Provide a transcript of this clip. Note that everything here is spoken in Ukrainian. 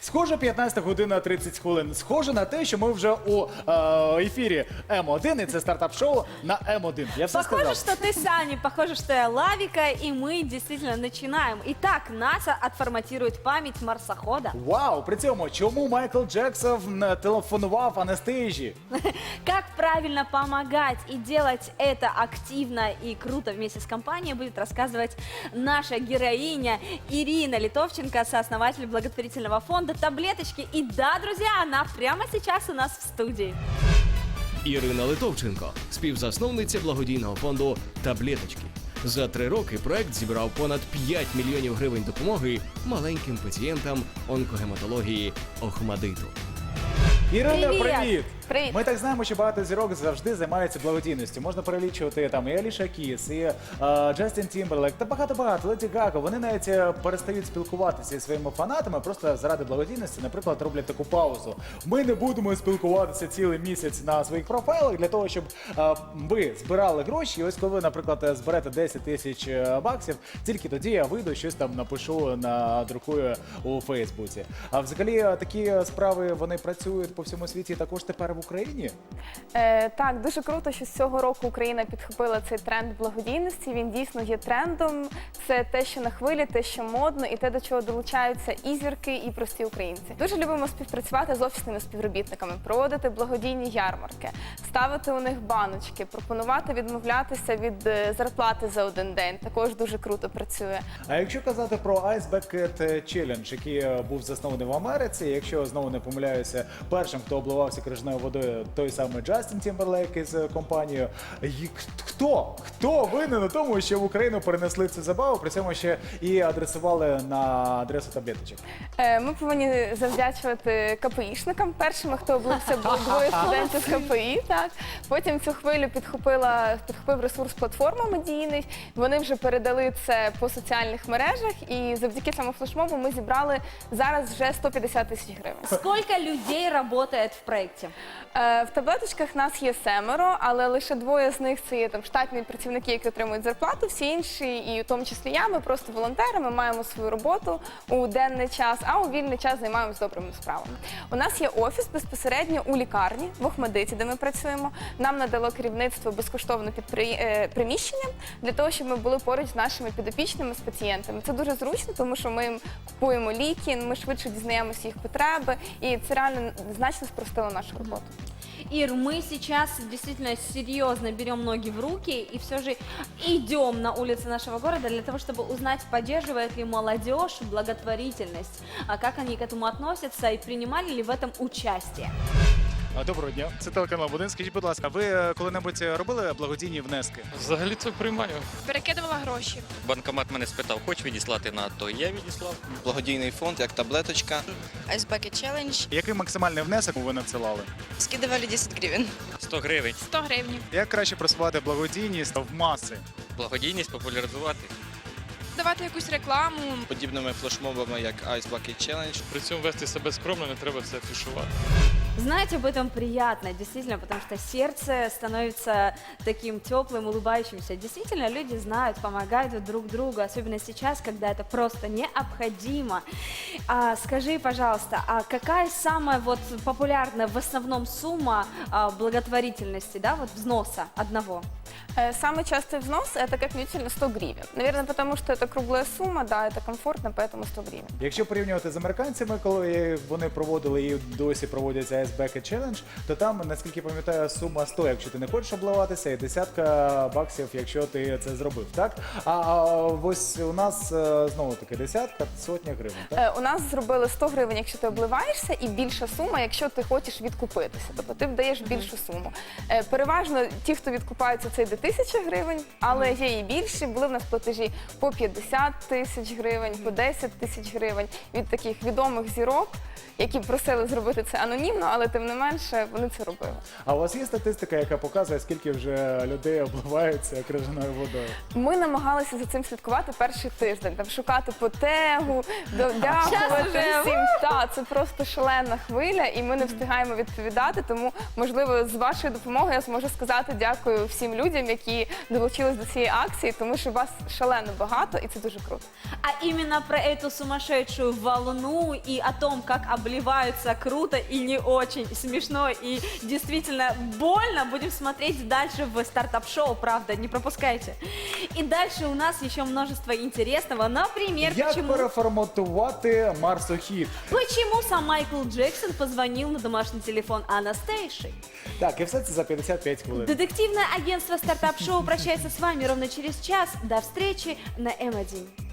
Схоже, 15 година 30 хвилин. Схоже на те, що ми вже у е, ефірі М1, і це стартап-шоу на М1. Я все Похоже, сказав. что ты Сани, похоже, что я Лавика, и мы действительно начинаем. Итак, НАСА отформатирует память марсохода. Вау! При цьому чому Майкл Джексон е, телефонував Анастейжі? Как правильно помогать и делать это активно и круто вместе с компанией будет рассказывать наша героиня Ирина Литовченко, сооснователь благотворительного фонда «Таблеточки». И да, друзья, она прямо сейчас у нас в студии. Ірина Литовченко, співзасновниця благодійного фонду Таблеточки. За три роки проект зібрав понад 5 мільйонів гривень допомоги маленьким пацієнтам онкогематології Охмадиту. Ірина, Привіт! привіт! Привіт. Ми так знаємо, що багато зірок завжди займаються благодійністю. Можна перелічувати там і Аліша Кіс, і е, Джастін Тімберлек та багато-багато. Леді Гага. Вони навіть е, перестають спілкуватися зі своїми фанатами просто заради благодійності. Наприклад, роблять таку паузу. Ми не будемо спілкуватися цілий місяць на своїх профайлах для того, щоб е, ви збирали гроші. І ось коли ви, наприклад, е, зберете 10 тисяч е, баксів, тільки тоді я вийду, щось там напишу, надрукую у Фейсбуці. А взагалі е, такі справи вони працюють по всьому світі також тепер в Україні. Е, так, дуже круто, що з цього року Україна підхопила цей тренд благодійності. Він дійсно є трендом. Це те, що на хвилі, те, що модно, і те, до чого долучаються і зірки, і прості українці. Дуже любимо співпрацювати з офісними співробітниками, проводити благодійні ярмарки, ставити у них баночки, пропонувати відмовлятися від е, зарплати за один день. Також дуже круто працює. А якщо казати про Ice Bucket Challenge, який е, був заснований в Америці, якщо знову не помиляюся, першим, хто обливався крижною водою, той самий Джастін Тімберлейк із е, компанією. І Хто? Хто винен у тому, що в Україну перенесли цю забаву, при цьому ще і адресували на адресу таблеточок? Е, Ми повинні завдячувати КПІшникам. Першими, хто облився, двоє студентів з КПІ. Так потім цю хвилю підхопила підхопив ресурс платформа медійний. Вони вже передали це по соціальних мережах, і завдяки цьому флешмобу ми зібрали зараз вже 150 тисяч гривень. Сколько людей работает в проекте? В таблеточках нас є семеро, але лише двоє з них це є там штатні працівники, які отримують зарплату. Всі інші, і в тому числі я, ми просто волонтери. Ми маємо свою роботу у денний час, а у вільний час займаємось добрими справами. У нас є офіс безпосередньо у лікарні в Охмадиті, де ми працюємо. Нам надало керівництво безкоштовне підпри- е, приміщення для того, щоб ми були поруч з нашими підопічними з пацієнтами. Це дуже зручно, тому що ми їм купуємо ліки, ми швидше дізнаємося їх потреби, і це реально значно спростило нашу роботу. Ир, мы сейчас действительно серьезно берем ноги в руки и все же идем на улицы нашего города для того, чтобы узнать, поддерживает ли молодежь благотворительность, а как они к этому относятся и принимали ли в этом участие. Доброго дня, це телеканал Будин. Скажіть, будь ласка, ви е, коли-небудь робили благодійні внески? Взагалі це приймаю. Перекидувала гроші. Банкомат мене спитав, хоч відіслати на то. Я відіслав. благодійний фонд, як таблеточка. Ice Bucket Challenge. Який максимальний внесок ви надсилали? Скидывали 10 гривен. 100 гривень. 100 гривень. Як краще просувати благодійність в маси? Благодійність популяризувати. Давати якусь рекламу. Подібними флешмобами, як Ice Bucket Challenge. При цьому вести себе скромно, не треба це афішувати. Знать об этом приятно, действительно, потому что сердце становится таким теплым, улыбающимся. Действительно, люди знают, помогают друг другу, особенно сейчас, когда это просто необходимо. А, скажи, пожалуйста, а какая самая вот популярная в основном сумма а, благотворительности, да, вот взноса одного? Э, Самый частый взнос это как минимум 100 гривен. Наверное, потому что это круглая сумма, да, это комфортно, поэтому 100 гривен. Якщо порівнювати з американцями, коли вони проводили і досі проводять Ice Bucket Challenge, то там, наскільки пам'ятаю, сума 100, якщо ти не хочеш обливатися, і десятка баксів, якщо ти це зробив, так? А, а ось у нас е, знову таки десятка, сотня гривень. Так? Е, У нас зробили 100 гривень, якщо ти обливаєшся, і більша сума, якщо ти хочеш відкупитися. Тобто ти вдаєш більшу суму. Е, Переважно ті, хто відкупаються, це йде тисяча гривень, але є і більші. Були в нас платежі по 50 тисяч гривень, по 10 тисяч гривень від таких відомих зірок, які просили зробити це анонімно, але тим не менше вони це робили. А у вас є статистика, яка показує, скільки вже людей обливаються крижаною водою? Ми намагалися за цим слідкувати перший тиждень, там шукати по тегу, до- дякувати всім. Та це просто шалена хвиля, і ми не встигаємо відповідати. Тому, можливо, з вашою допомогою я зможу сказати дякую всім людям, які долучились до цієї акції, тому що вас шалено багато, і це дуже круто. А именно про эту сумасшедшую волну и о том, как обливаются круто и не очень смешно и действительно больно, будем смотреть дальше в стартап-шоу, правда, не пропускайте. И дальше у нас еще множество интересного, например, Як почему... переформатувати марсохід? Почему сам Майкл Джексон позвонил на домашний телефон Анастейши? Так, і все це за 55 хвилин. Детективное агентство Стартап Шоу прощается с вами ровно через час. До встречи на М1.